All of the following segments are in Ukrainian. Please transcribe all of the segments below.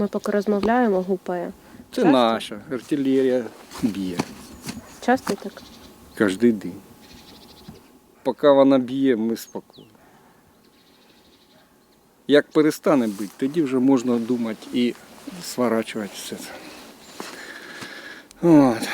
Ми поки розмовляємо, гупає. Це Часто? наша артилерія б'є Часто так? кожен день. Поки вона б'є, ми спокійні. Як перестане бити, тоді вже можна думати і сворачувати все це. От.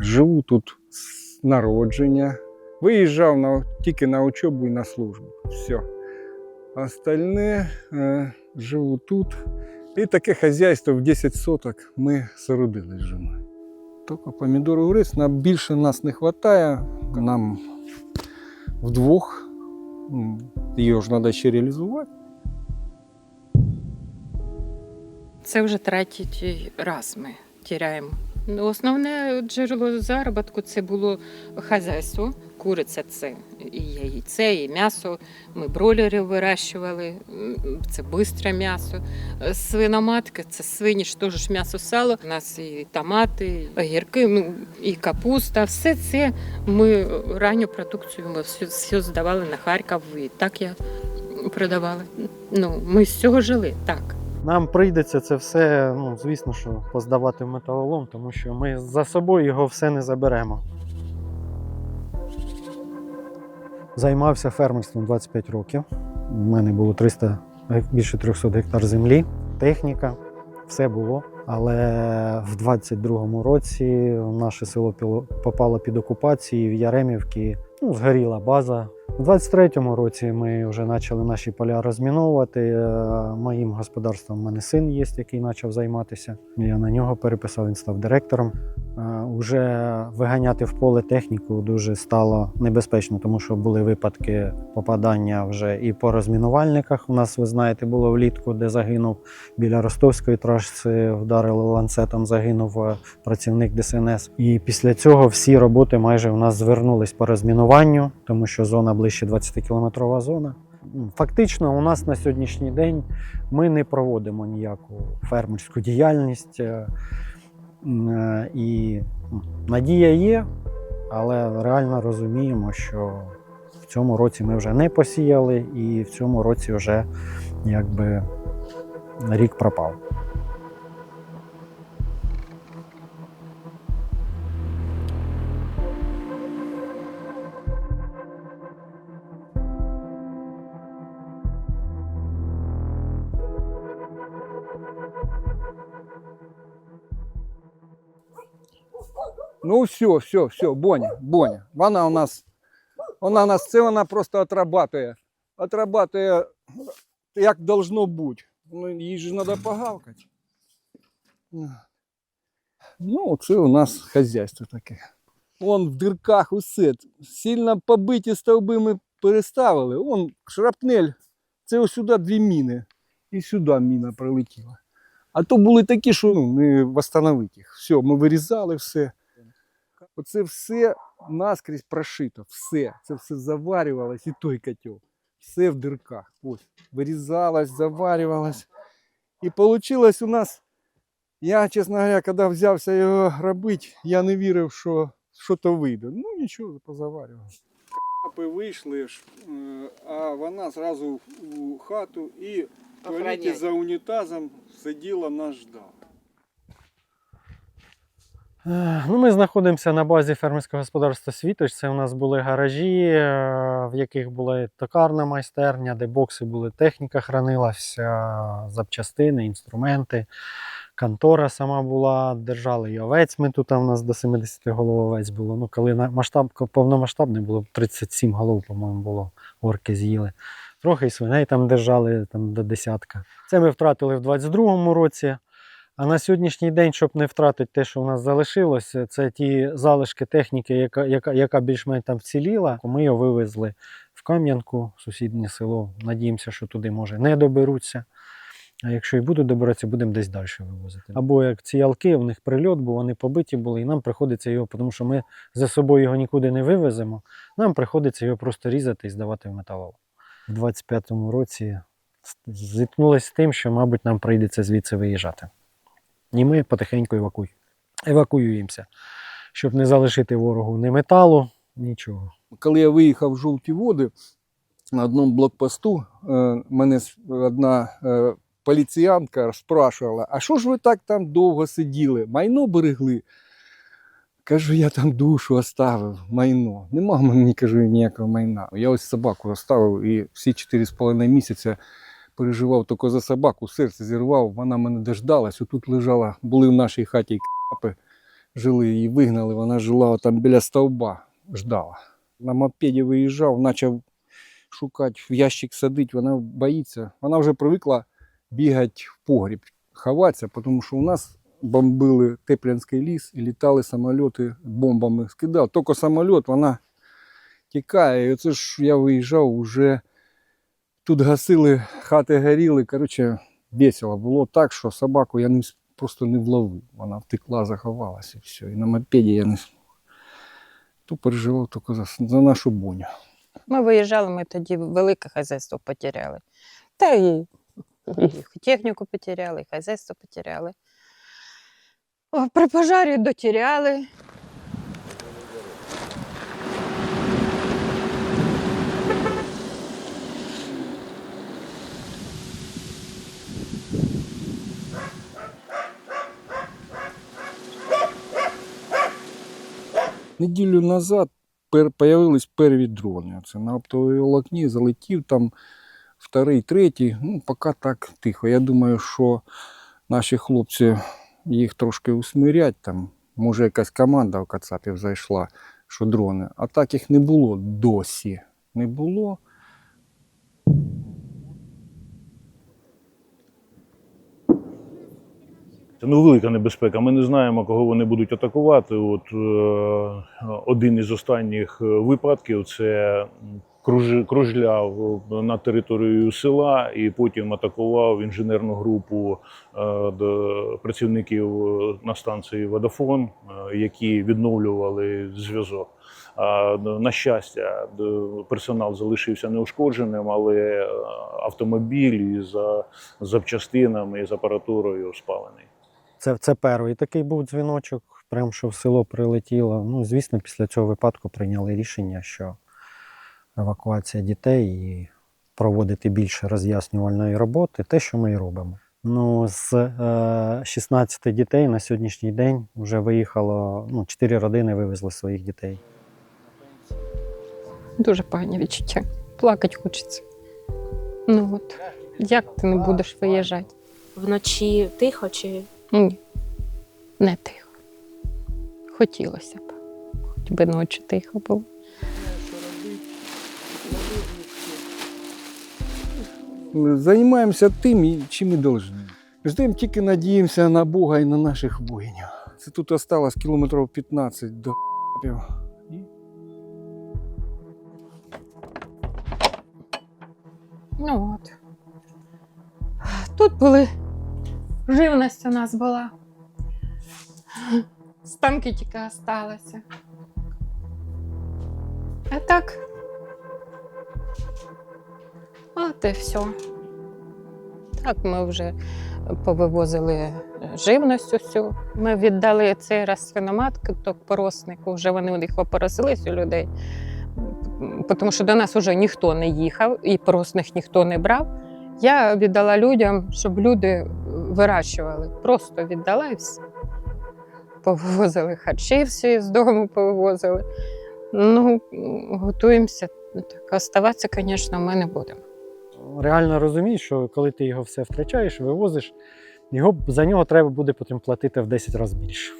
Живу тут з народження. Виїжджав на, тільки на учебу і на службу. Все. Остальне е, живу тут. І таке хазяйство в 10 соток ми сорудили з жіною. Тільки помідор огурець, нам більше нас не вистачає. Нам вдвох її ж треба ще реалізувати. Це вже третій раз ми тіряємо. Ну, Основне джерело заробітку це було хазяйство. Куриця це і яйце, і м'ясо. Ми бройлерів вирощували, це бистре м'ясо. Е, Свиноматка це свині, ж теж м'ясо сало. У нас і томати, і огірки, ну і капуста. Все це ми ранню продукцію ми все, все здавали на Харків. І так я продавала. Ну, ми з цього жили, так. Нам прийдеться це все, ну, звісно, що поздавати металолом, тому що ми за собою його все не заберемо. Займався фермерством 25 років. У мене було 300, більше 300 гектар землі, техніка, все було. Але в 22-му році наше село попало під окупацію, в Яремівці ну, згоріла база. У 23-му році ми вже почали наші поля розміновувати. Е, Моїм господарством в мене син є, який почав займатися. Я на нього переписав, він став директором. Е, Уже виганяти в поле техніку дуже стало небезпечно, тому що були випадки попадання вже і по розмінувальниках. У нас, ви знаєте, було влітку, де загинув біля ростовської траси, вдарили ланцетом, загинув е, працівник ДСНС. І після цього всі роботи майже у нас звернулись по розмінуванню, тому що зона ближче 20-кілометрова зона. Фактично, у нас на сьогоднішній день ми не проводимо ніяку фермерську діяльність. Е, І надія є, але реально розуміємо, що в цьому році ми вже не посіяли, і в цьому році вже якби рік пропав. Ну все, все, все, Боня, Боня. Вона у нас, вона у нас це вона просто отрабатує. Отрабатує, як должно бути. Ну, їй же треба погавкати. Ну, це у нас хазяйство таке. Вон в дирках усе. Сильно побиті стовби ми переставили. Вон шрапнель. Це ось сюди дві міни. І сюди міна прилетіла. А то були такі, що ну, не встановити їх. Все, ми вирізали все. Оце все наскрізь прошито, все. Це все заварювалось, і той котел. Все в дирках. Ось. Вирізалось, заварювалось. І вийшло у нас, я, чесно говоря, коли взявся його робити, я не вірив, що що то вийде. Ну нічого, позаварював. Капи вийшли, е, а вона зразу у хату і в туалеті за унітазом сиділа, нас ждала. Ну, ми знаходимося на базі фермерського господарства Світоч. Це у нас були гаражі, е, в яких була токарна майстерня, де бокси були, техніка хранилася, запчастини, інструменти. Контора сама була, держали і овець. Ми тут в нас до 70 голов овець було. Ну, коли масштаб повномасштабний було 37 голов, по-моєму, було орки з'їли. Трохи і свиней там держали там, до десятка. Це ми втратили в 22-му році. А на сьогоднішній день, щоб не втратити те, що у нас залишилося, це ті залишки техніки, яка, яка, яка більш-менш там вціліла. Ми його вивезли в Кам'янку, сусіднє село. Надіємося, що туди може не доберуться. А якщо і будуть добиратися, будемо десь далі вивозити. Або як ці ялки, в них прильот, бо вони побиті були, і нам приходиться його, тому що ми за собою його нікуди не вивеземо. Нам приходиться його просто різати і здавати в металолом. У 25-му році зіткнулися з тим, що, мабуть, нам прийдеться звідси виїжджати. І ми потихеньку евакуюємося, щоб не залишити ворогу ні металу, нічого. коли я виїхав в жовті води, на одному блокпосту е, мене одна е, поліціянка спрашувала, а що ж ви так там довго сиділи? Майно берегли? Кажу, я там душу оставив, майно. Нема в мене, кажу, ніякого майна. Я ось собаку оставив і всі 4,5 місяця переживав тільки за собаку, серце зірвав, вона мене дождалась. Отут лежала, були в нашій хаті капи, жили, її вигнали, вона жила там біля стовба, ждала. На мопеді виїжджав, почав шукати, в ящик садить, вона боїться. Вона вже привикла бігати в погріб, ховатися, тому що у нас бомбили Теплянський ліс і літали самоліти бомбами. Скидав. Тільки самоліт, вона тікає. І оце ж я виїжджав, вже тут гасили, хати горіли. Коротше, весело було так, що собаку я не, просто не вловив. Вона втекла, заховалася і все. І на мопеді я не змог. То переживав тільки за, за нашу буню. Ми виїжджали, ми тоді велике хазяйство потеряли. Та і, і техніку потеряли, і хазяйство потеряли. При пожарі дотеряли. Неділю назад пер, появились перві дрони. Це на оптовій волокні залетів там вторий, третій. Ну, поки так тихо. Я думаю, що наші хлопці їх трошки усмирять. Там, може, якась команда в Кацапів зайшла, що дрони. А так їх не було досі. Не було. Це ну, велика небезпека. Ми не знаємо, кого вони будуть атакувати. От е, один із останніх е, випадків це кружляв над територією села і потім атакував інженерну групу е, працівників е, на станції Водафон, е, які відновлювали зв'язок. На щастя, персонал залишився неушкодженим, але е, автомобіль із е, запчастинами і з апаратурою спалений. Це, це перший такий був дзвіночок, прям що в село прилетіло. Ну, звісно, після цього випадку прийняли рішення, що евакуація дітей і проводити більше роз'яснювальної роботи, те, що ми і робимо. Ну, з е, 16 дітей на сьогоднішній день вже виїхало, ну, 4 родини вивезли своїх дітей. Дуже погані відчуття. Плакати хочеться. Ну от, як ти не будеш виїжджати? Вночі тихо чи Ні, не тихо. Хотілося б. Хоч би ночі тихо було. Займаємося тим, чим ми повинні. Ждемо тільки надіємося на Бога і на наших воїнів. Це тут осталось кілометрів 15 до. І Ну от. Тут були. Живність у нас була. Станки тільки осталося. А так. От і все. Так, ми вже повивозили живність усю. Ми віддали цей раз свиноматку пороснику, вже вони у них опоросились у людей. Тому що до нас вже ніхто не їхав і поросних ніхто не брав. Я віддала людям, щоб люди вирощували. Просто віддала і все. Повивозили харчі всі з дому повивозили. Ну, готуємося. Так, оставатися, звісно, ми не будемо. Реально розумієш, що коли ти його все втрачаєш, вивозиш, його, за нього треба буде потім платити в 10 разів більше.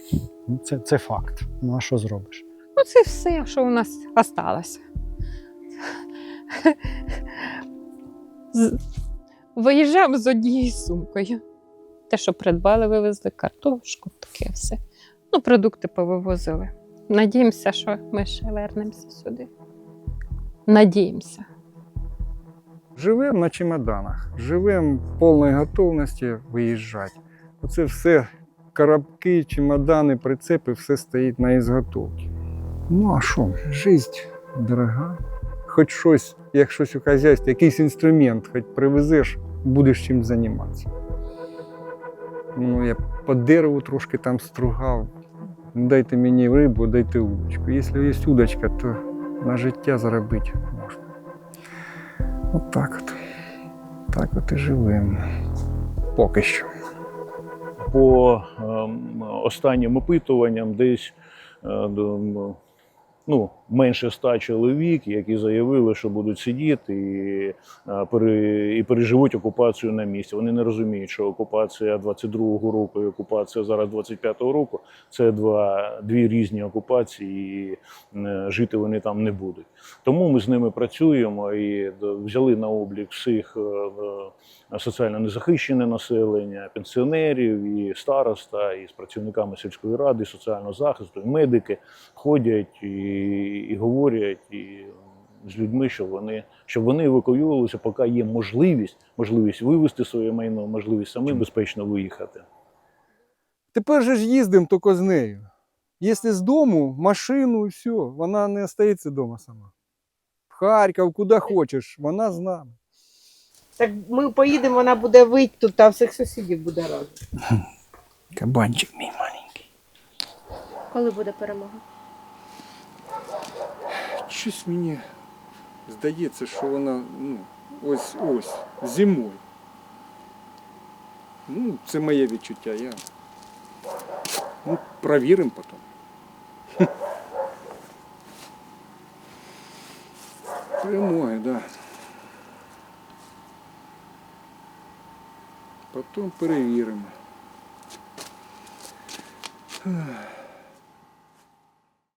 Ну, Це, це факт. Ну а що зробиш? Ну, це все, що у нас осталося. Виїжджав з однією сумкою. Те, що придбали, вивезли картошку, таке все. Ну, продукти повивозили. Надіємося, що ми ще вернемося сюди. Надіємося. Живемо на чемоданах, живемо в повній готовності виїжджати. Оце все коробки, чемодани, прицепи, все стоїть на ізготовці. Ну а що, життя дорога. Хоч щось, як щось у хазяйстві, якийсь інструмент, хоч привезеш, будеш чим займатися. Ну, я по дереву трошки там стругав. Дайте мені рибу, дайте удочку. Якщо є удочка, то на життя заробити можна. От так от. Так от і живемо. Поки що. По ем, останнім опитуванням десь е, ну, менше ста чоловік, які заявили, що будуть сидіти і, е, і переживуть окупацію на місці. Вони не розуміють, що окупація 22-го року і окупація зараз 25-го року це два, дві різні окупації, і е, жити вони там не будуть. Тому ми з ними працюємо і взяли на облік всіх е, соціально незахищене населення, пенсіонерів, і староста, і з працівниками сільської ради, соціального захисту, і медики ходять і, і говорять і з людьми, щоб вони, щоб вони евакуювалися, поки є можливість, можливість вивезти своє майно, можливість самим безпечно виїхати. Тепер же ж їздимо тільки з нею. Якщо з дому, машину і все, вона не остається вдома сама. В Харків, куди хочеш, вона з нами. Так ми поїдемо, вона буде вийти тут, а всіх сусідів буде разом. Кабанчик мій маленький. Коли буде перемога? Щось мені здається, що вона ну, ось ось зимою. Ну, це моє відчуття. Я... Ну, провіримо потім. Перемоги, так. Да. Потім перевіримо. Ах.